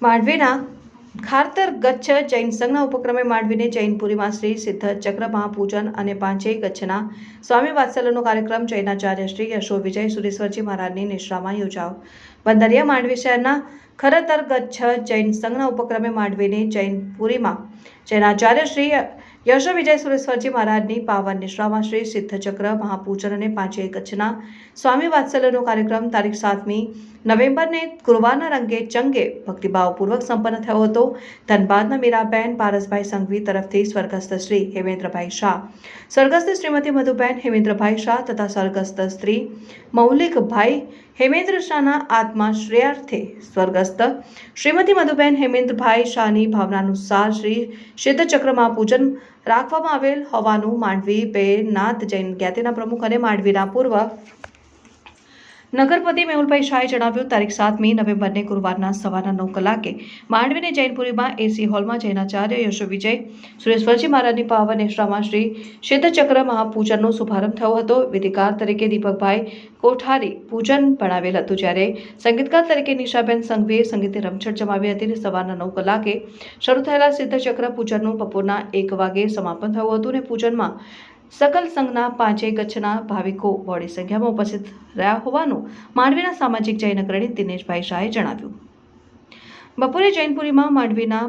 માંડવીના ખારતર ગચ્છ જૈન સંઘના ઉપક્રમે માંડવીને જૈનપુરીમાં શ્રી સિદ્ધ ચક્ર મહાપૂજન અને પાંચેય ગચ્છના સ્વામી વાત્સલ્યનો કાર્યક્રમ જૈનાચાર્ય શ્રી યશો વિજય સુરેશ્વરજી મહારાજની નિશ્રામાં યોજાયો. બંદરિયા માંડવી શહેરના ખરતર ગચ્છ જૈન સંઘના ઉપક્રમે માંડવીની જૈનપુરીમાં જૈનાચાર્ય શ્રી યશો વિજય સુરેશ્વરજી મહારાજની પાવન નિશ્રામાં શ્રી સિદ્ધચક્ર મહાપૂજન અને પાંચે કચ્છના સ્વામી વાત્સલ્યનો કાર્યક્રમ તારીખ સાતમી નવેમ્બરને ગુરુવારના રંગે ચંગે ભક્તિભાવપૂર્વક સંપન્ન થયો હતો. ધનબાદના મીરાબેન, પારસભાઈ સંઘવી તરફથી સ્વર્ગસ્થ શ્રી હેમેન્દ્રભાઈ શાહ, સ્વર્ગસ્થ શ્રીમતી મધુબેન હેમેન્દ્રભાઈ શાહ તથા સ્વર્ગસ્થ સ્ત્રી મૌલિકભાઈ હેમેન્દ્ર શાહના આત્મા શ્રેયાર્થે સ્વર્ગસ્થ. શ્રીમતી મધુબેન હેમેન્દ્રભાઈ શાહની ભાવનાનુસાર શ્રી સિદ્ધચક્રમાં પૂજન રાખવામાં આવેલ હોવાનું માંડવી બે નાથ જૈન જ્ઞાતિના પ્રમુખ અને માંડવીના પૂર્વ નગરપતિ મેહુલભાઈ શાહે જણાવ્યું, તારીખ સાતમી નવેમ્બરને ગુરુવારના સવારના નવ કલાકે માંડવીની જૈનપુરીમાં એસી હોલમાં જૈનાચાર્ય યશો વિજય સુરેશ્વરજી મહારાજની પાવન નિષ્ઠામાં શ્રી સિદ્ધચક્ર મહાપૂજનનો શુભારંભ થયો હતો. વિધિકાર તરીકે દીપકભાઈ કોઠારી પૂજન ભણાવેલ હતું. જ્યારે સંગીતકાર તરીકે નિશાબેન સંઘવીએ સંગીતે રમઝટ જમાવી હતી અને સવારના નવ કલાકે શરૂ થયેલા સિદ્ધચક્ર પૂજનનું બપોરના એક વાગે સમાપન થયું હતું અને પૂજનમાં સકલ સંઘના પાંચેય કચ્છના ભાવિકો બોડી સંખ્યામાં ઉપસ્થિત રહ્યા હોવાનું માંડવીના સામાજિક જૈન અગ્રણી દિનેશભાઈ શાહે જણાવ્યું. બપોરે જૈનપુરીમાં માંડવીના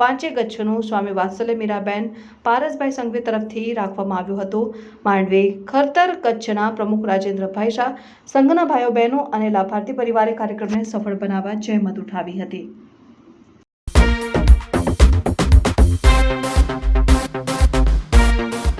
પાંચે ગચ્છનું સ્વામી વાત્સલ્ય મીરાબેન પારસભાઈ સંઘવી તરફથી રાખવામાં આવ્યું હતું. માંડવે ખરતર કચ્છના પ્રમુખ રાજેન્દ્રભાઈ શાહ, સંઘના ભાઈઓ બહેનો અને લાભાર્થી પરિવારે કાર્યક્રમને સફળ બનાવવા જહેમત ઉઠાવી હતી.